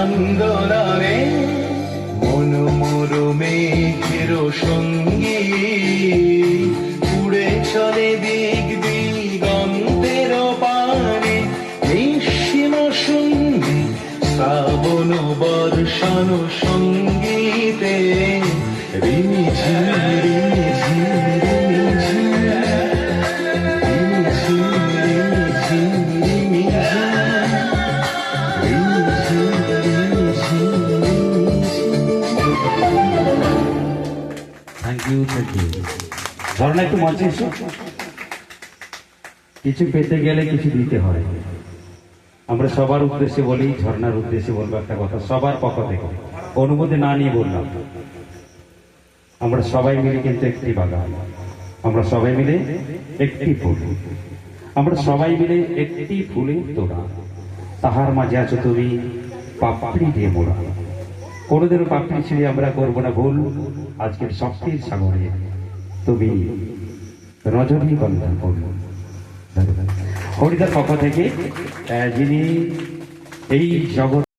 আন্দোলনে মন মোর মেঘের সঙ্গী চলে দিক দিগন্তের পানে। নিঃসীম সঙ্গী শ্রাবণ বর্ষণ সঙ্গীতে। রিমি ঝিমি ঝর্ণা একটু মঞ্চে এসো। কিছু পেতে গেলে কিছু দিতে হয়। আমরা সবার উদ্দেশ্যে বলি, ঝর্ণার উদ্দেশ্যে বলব একটা কথা, সবার পক্ষ থেকে। অনুমতি না নিয়ে বললাম। আমরা সবাই মিলে কিন্তু একটি বাগান। আমরা সবাই মিলে একটি ফুল। আমরা সবাই মিলে একটি ফুলে তোড়া। তাহার মাঝে আছো তুমি, পাপড়ি দিয়ে মোড়া। কোনোদিনও পাপড়ি ছিঁড়ে আমরা করব না ভুল। আজকের শক্তির সাগরে তুমি রজনীগন্ধা পড়ল হরিদার পক্ষ থেকে যিনি এই জগৎ